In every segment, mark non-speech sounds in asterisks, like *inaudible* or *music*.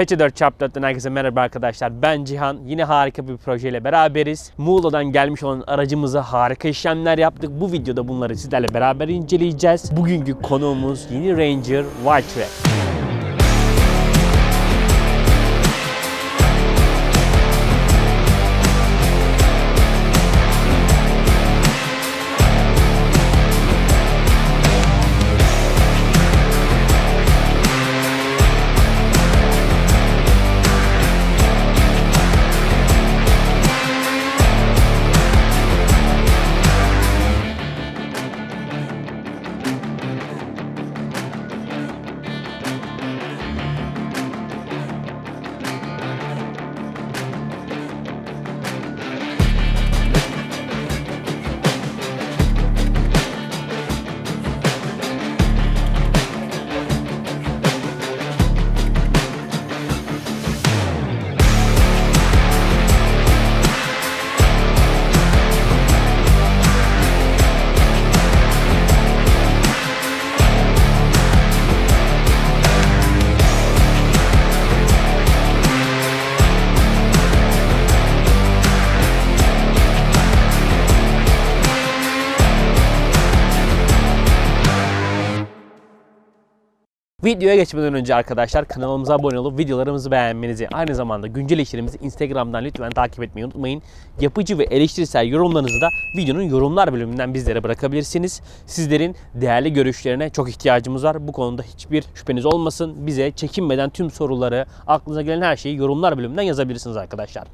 Peçe 4 çarpı 4'ten herkese merhaba arkadaşlar. Ben Cihan. Yine harika bir projeyle beraberiz. Muğla'dan gelmiş olan aracımıza harika işlemler yaptık. Bu videoda bunları sizlerle beraber inceleyeceğiz. Bugünkü konuğumuz yeni Ranger Wildtrak. Videoya geçmeden önce arkadaşlar kanalımıza abone olup videolarımızı beğenmenizi, aynı zamanda güncel işlerimizi Instagram'dan lütfen takip etmeyi unutmayın. Yapıcı ve eleştirisel yorumlarınızı da videonun yorumlar bölümünden bizlere bırakabilirsiniz. Sizlerin değerli görüşlerine çok ihtiyacımız var. Bu konuda hiçbir şüpheniz olmasın. Bize çekinmeden tüm soruları, aklınıza gelen her şeyi yorumlar bölümünden yazabilirsiniz arkadaşlar.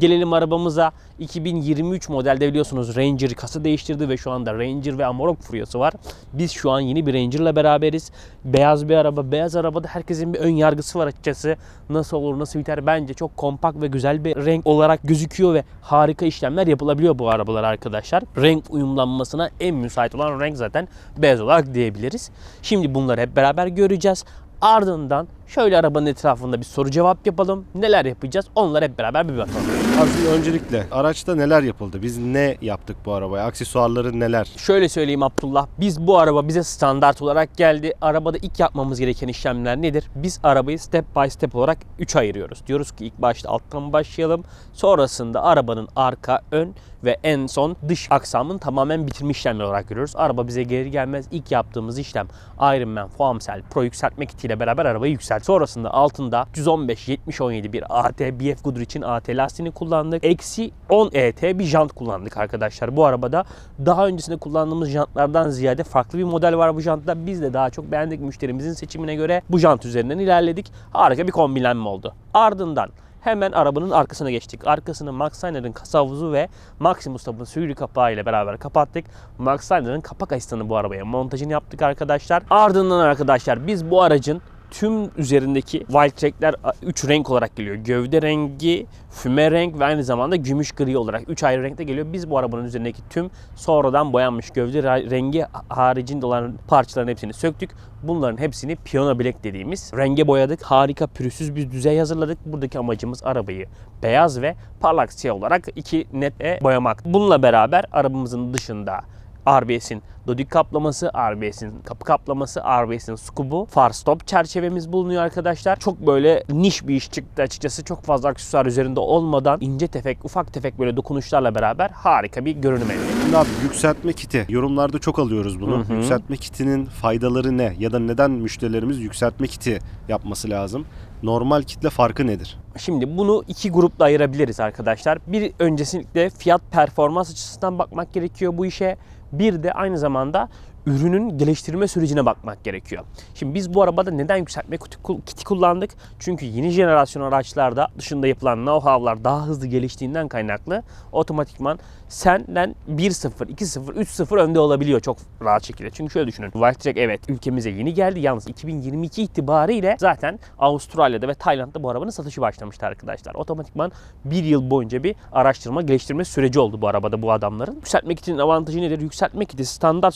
Gelelim arabamıza. 2023 modelde biliyorsunuz Ranger kasa değiştirdi ve şu anda Ranger ve Amarok furyası var. Biz şu an yeni bir Ranger'la beraberiz. Beyaz bir araba. Beyaz arabada herkesin bir ön yargısı var açıkçası. Nasıl olur, nasıl biter? Bence çok kompakt ve güzel bir renk olarak gözüküyor ve harika işlemler yapılabiliyor bu arabalar arkadaşlar. Renk uyumlanmasına en müsait olan renk zaten beyaz olarak diyebiliriz. Şimdi bunları hep beraber göreceğiz. Ardından şöyle arabanın etrafında bir soru cevap yapalım. Neler yapacağız? Onları hep beraber bir bakalım. Abi öncelikle araçta neler yapıldı? Biz ne yaptık bu arabaya? Aksesuarları neler? Şöyle söyleyeyim Abdullah. Biz bu araba bize standart olarak geldi. Arabada ilk yapmamız gereken işlemler nedir? Biz arabayı step by step olarak 3 ayırıyoruz. Diyoruz ki ilk başta alttan başlayalım. Sonrasında arabanın arka, ön ve en son dış aksamın tamamen bitirme işlemleri olarak görüyoruz. Araba bize geri gelmez. İlk yaptığımız işlem Ironman Foam Cell Pro yükseltme kitiyle beraber arabayı yükselt. Sonrasında altında 115 70 17 bir AT BF Goodrich'in AT lastiğini kullandık. Eksi 10 ET bir jant kullandık arkadaşlar. Bu arabada daha öncesinde kullandığımız jantlardan ziyade farklı bir model var bu jantta. Biz de daha çok beğendik müşterimizin seçimine göre bu jant üzerinden ilerledik. Harika bir kombinlenme oldu. Ardından Hemen arabanın arkasına geçtik. Arkasını Max Signer'ın kasa havuzu ve Maximus Tab'ın sürgülü kapağı ile beraber kapattık. Max kapak asistanı bu arabaya montajını yaptık arkadaşlar. Ardından arkadaşlar biz bu aracın tüm üzerindeki Wild Track'ler 3 renk olarak geliyor. Gövde rengi, füme renk ve aynı zamanda gümüş gri olarak 3 ayrı renkte geliyor. Biz bu arabanın üzerindeki tüm sonradan boyanmış gövde rengi haricinde olan parçaların hepsini söktük. Bunların hepsini piyano bilek dediğimiz renge boyadık. Harika pürüzsüz bir düzey hazırladık. Buradaki amacımız arabayı beyaz ve parlak siyah olarak iki nete boyamak. Bununla beraber arabamızın dışında RBS'in dodik kaplaması, RBS'in kapı kaplaması, RBS'in skubu, far stop çerçevemiz bulunuyor arkadaşlar. Çok böyle niş bir iş çıktı açıkçası. Çok fazla aksesuar üzerinde olmadan ince tefek, ufak tefek böyle dokunuşlarla beraber harika bir görünüm elde ettik. Şimdi abi yükseltme kiti. Yorumlarda çok alıyoruz bunu. Hı hı. Yükseltme kitinin faydaları ne? Ya da neden müşterilerimiz yükseltme kiti yapması lazım? Normal kitle farkı nedir? Şimdi bunu iki grupla ayırabiliriz arkadaşlar. Bir öncesinde fiyat performans açısından bakmak gerekiyor bu işe. Bir de aynı zamanda ürünün geliştirme sürecine bakmak gerekiyor. Şimdi biz bu arabada neden yükseltme kiti kullandık? Çünkü yeni jenerasyon araçlarda dışında yapılan know-how'lar daha hızlı geliştiğinden kaynaklı otomatikman senden 1-0, 2-0, 3-0 önde olabiliyor çok rahat şekilde. Çünkü şöyle düşünün. Wildtrak evet ülkemize yeni geldi. Yalnız 2022 itibariyle zaten Avustralya'da ve Tayland'da bu arabanın satışı başlamıştı arkadaşlar. Otomatikman bir yıl boyunca bir araştırma, geliştirme süreci oldu bu arabada bu adamların. Yükseltme kitinin avantajı nedir? Yükseltme kiti standart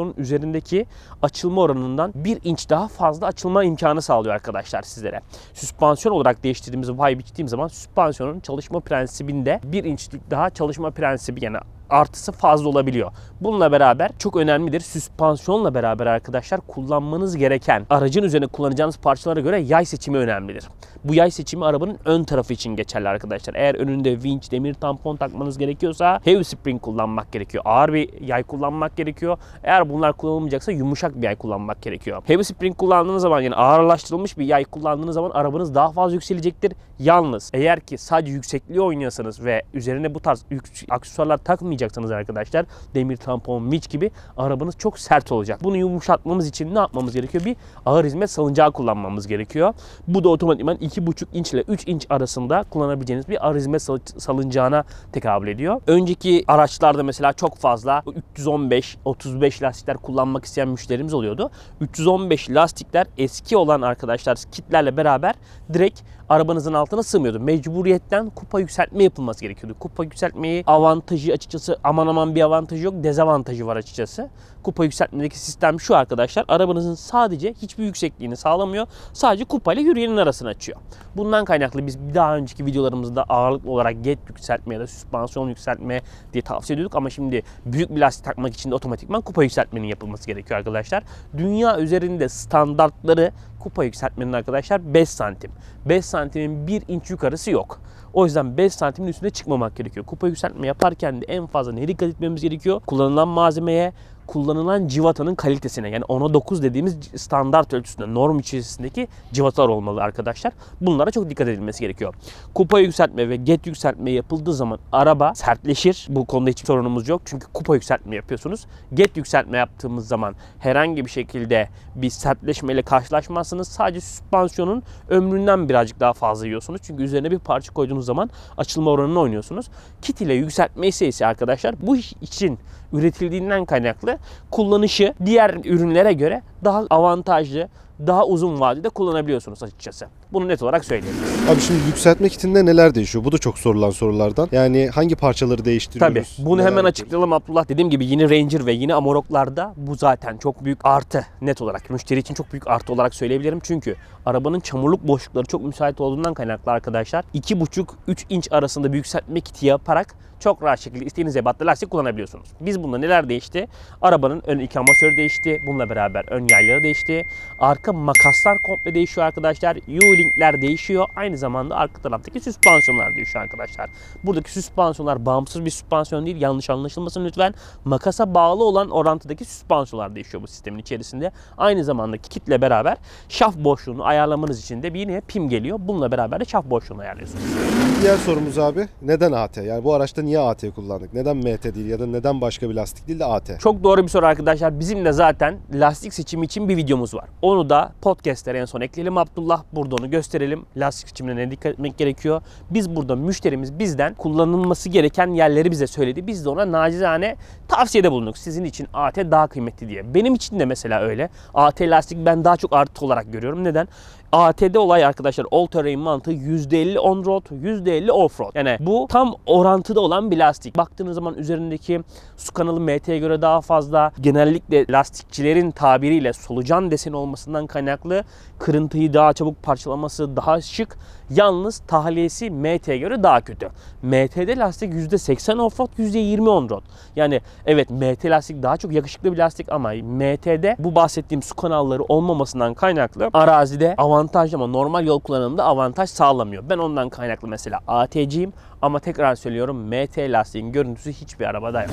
süspansiyonun üzerindeki açılma oranından 1 inç daha fazla açılma imkanı sağlıyor arkadaşlar sizlere. Süspansiyon olarak değiştirdiğimiz pay biçtiğim zaman süspansiyonun çalışma prensibinde 1 inçlik daha çalışma prensibi yani artısı fazla olabiliyor. Bununla beraber çok önemlidir. Süspansiyonla beraber arkadaşlar kullanmanız gereken aracın üzerine kullanacağınız parçalara göre yay seçimi önemlidir. Bu yay seçimi arabanın ön tarafı için geçerli arkadaşlar. Eğer önünde vinç, demir tampon takmanız gerekiyorsa heavy spring kullanmak gerekiyor. Ağır bir yay kullanmak gerekiyor. Eğer bunlar kullanılmayacaksa yumuşak bir yay kullanmak gerekiyor. Heavy spring kullandığınız zaman yani ağırlaştırılmış bir yay kullandığınız zaman arabanız daha fazla yükselecektir. Yalnız eğer ki sadece yüksekliği oynuyorsanız ve üzerine bu tarz aksesuarlar takmayacaksanız arkadaşlar demir tampon, vinç gibi arabanız çok sert olacak. Bunu yumuşatmamız için ne yapmamız gerekiyor? Bir ağır hizmet salıncağı kullanmamız gerekiyor. Bu da otomatikman 2,5 inç ile 3 inç arasında kullanabileceğiniz bir ağır hizmet sal- salıncağına tekabül ediyor. Önceki araçlarda mesela çok fazla 315, 35 lastikler kullanmak isteyen müşterimiz oluyordu. 315 lastikler eski olan arkadaşlar kitlerle beraber direkt arabanızın altına sığmıyordu. Mecburiyetten kupa yükseltme yapılması gerekiyordu. Kupa yükseltmeyi avantajı açıkçası aman aman bir avantajı yok dezavantajı var açıkçası. Kupa yükseltmedeki sistem şu arkadaşlar. Arabanızın sadece hiçbir yüksekliğini sağlamıyor. Sadece kupayla yürüyenin arasını açıyor. Bundan kaynaklı biz daha önceki videolarımızda ağırlıklı olarak get yükseltme ya da süspansiyon yükseltme diye tavsiye ediyorduk ama şimdi büyük bir lastik takmak için de otomatikman kupa yükseltmenin yapılması gerekiyor arkadaşlar. Dünya üzerinde standartları kupa yükseltmenin arkadaşlar 5 santim. 5 santimin 1 inç yukarısı yok. O yüzden 5 santimin üstüne çıkmamak gerekiyor. Kupa yükseltme yaparken de en fazla ne dikkat etmemiz gerekiyor? Kullanılan malzemeye, kullanılan civatanın kalitesine yani 10'a 9 dediğimiz standart ölçüsünde norm içerisindeki civatalar olmalı arkadaşlar. Bunlara çok dikkat edilmesi gerekiyor. Kupa yükseltme ve get yükseltme yapıldığı zaman araba sertleşir. Bu konuda hiçbir sorunumuz yok. Çünkü kupa yükseltme yapıyorsunuz. Get yükseltme yaptığımız zaman herhangi bir şekilde bir sertleşmeyle karşılaşmazsınız. Sadece süspansiyonun ömründen birazcık daha fazla yiyorsunuz. Çünkü üzerine bir parça koyduğunuz zaman açılma oranını oynuyorsunuz. Kit ile yükseltme ise ise arkadaşlar bu iş için üretildiğinden kaynaklı kullanışı diğer ürünlere göre daha avantajlı, daha uzun vadede kullanabiliyorsunuz açıkçası. Bunu net olarak söyleyeyim. Abi şimdi yükseltme kitinde neler değişiyor? Bu da çok sorulan sorulardan. Yani hangi parçaları değiştiriyoruz? Tabii. Bunu Neler hemen açıklayalım Abdullah. Dediğim gibi yine Ranger ve yine Amarok'larda bu zaten çok büyük artı net olarak. Müşteri için çok büyük artı olarak söyleyebilirim. Çünkü arabanın çamurluk boşlukları çok müsait olduğundan kaynaklı arkadaşlar 2,5-3 inç arasında bir yükseltme kiti yaparak çok rahat şekilde istediğiniz ebatta lastik kullanabiliyorsunuz. Biz bunda neler değişti? Arabanın ön iki amasörü değişti. Bununla beraber ön yayları değişti. Arka makaslar komple değişiyor arkadaşlar. U-linkler değişiyor. Aynı zamanda arka taraftaki süspansiyonlar değişiyor arkadaşlar. Buradaki süspansiyonlar bağımsız bir süspansiyon değil. Yanlış anlaşılmasın lütfen. Makasa bağlı olan orantıdaki süspansiyonlar değişiyor bu sistemin içerisinde. Aynı zamanda kitle beraber şaf boşluğunu ayarlamanız için de bir yine pim geliyor. Bununla beraber de şaf boşluğunu ayarlıyorsunuz. Diğer sorumuz abi neden AT? Yani bu araçta niye AT kullandık? Neden MT değil ya da neden başka bir lastik değil de AT? Çok doğru bir soru arkadaşlar. Bizim de zaten lastik seçimi için bir videomuz var. Onu da podcastlere en son ekleyelim Abdullah. Burada onu gösterelim. Lastik seçimine ne dikkat etmek gerekiyor. Biz burada müşterimiz bizden kullanılması gereken yerleri bize söyledi. Biz de ona nacizane tavsiyede bulunduk. Sizin için AT daha kıymetli diye. Benim için de mesela öyle. AT lastik ben daha çok artı olarak görüyorum. Neden? AT'de olay arkadaşlar all terrain mantığı %50 on road, %50 off road. Yani bu tam orantıda olan bir lastik. Baktığınız zaman üzerindeki su kanalı MT'ye göre daha fazla. Genellikle lastikçilerin tabiriyle solucan deseni olmasından kaynaklı kırıntıyı daha çabuk parçalaması daha şık. Yalnız tahliyesi MT'ye göre daha kötü. MT'de lastik %80 off road, %20 on road. Yani evet MT lastik daha çok yakışıklı bir lastik ama MT'de bu bahsettiğim su kanalları olmamasından kaynaklı arazide avantajlı ama normal yol kullanımında avantaj sağlamıyor. Ben ondan kaynaklı mesela AT'ciyim ama tekrar söylüyorum MT lastiğin görüntüsü hiçbir arabada yok.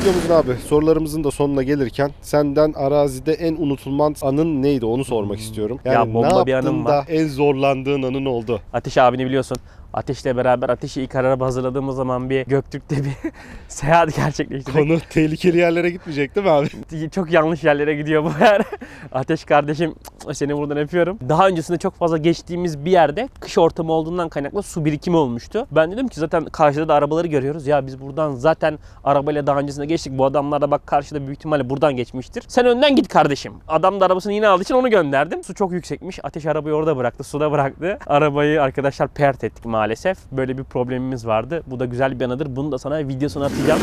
Videomuzun abi sorularımızın da sonuna gelirken senden arazide en unutulmaz anın neydi onu sormak istiyorum. Yani. Ya bomba ne bir anım da var. en zorlandığın anın oldu? Ateş abini biliyorsun. Ateş'le beraber Ateş'i ilk araba hazırladığımız zaman bir Göktürk'te bir *laughs* seyahat gerçekleştirdik. Konu tehlikeli yerlere gitmeyecek değil mi abi? çok yanlış yerlere gidiyor bu yer. *laughs* Ateş kardeşim seni buradan öpüyorum. Daha öncesinde çok fazla geçtiğimiz bir yerde kış ortamı olduğundan kaynaklı su birikimi olmuştu. Ben dedim ki zaten karşıda da arabaları görüyoruz. Ya biz buradan zaten arabayla daha öncesinde geçtik. Bu adamlar da bak karşıda büyük ihtimalle buradan geçmiştir. Sen önden git kardeşim. Adam da arabasını yine aldığı için onu gönderdim. Su çok yüksekmiş. Ateş arabayı orada bıraktı. Suda bıraktı. Arabayı arkadaşlar pert ettik maalesef. Böyle bir problemimiz vardı. Bu da güzel bir anıdır. Bunu da sana videosunu atacağım.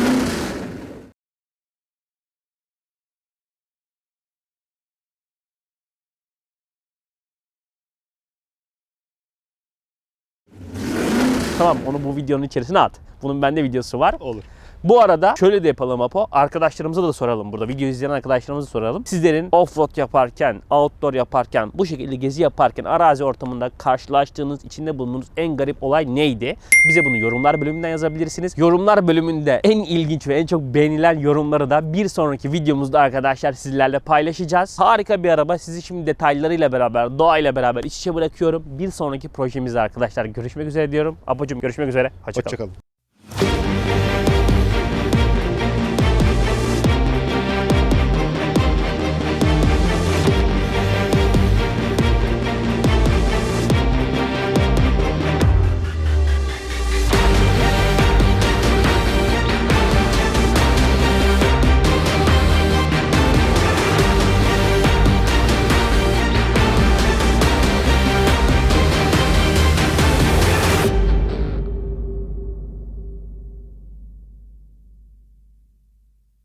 Onu bu videonun içerisine at. Bunun bende videosu var. Olur. Bu arada şöyle de yapalım Apo. Arkadaşlarımıza da soralım burada. Video izleyen arkadaşlarımıza soralım. Sizlerin offroad yaparken, outdoor yaparken, bu şekilde gezi yaparken arazi ortamında karşılaştığınız, içinde bulunduğunuz en garip olay neydi? Bize bunu yorumlar bölümünden yazabilirsiniz. Yorumlar bölümünde en ilginç ve en çok beğenilen yorumları da bir sonraki videomuzda arkadaşlar sizlerle paylaşacağız. Harika bir araba. Sizi şimdi detaylarıyla beraber, doğayla beraber iç içe bırakıyorum. Bir sonraki projemizde arkadaşlar görüşmek üzere diyorum. Apocuğum görüşmek üzere. Hoşçakalın. Hoşçakalın.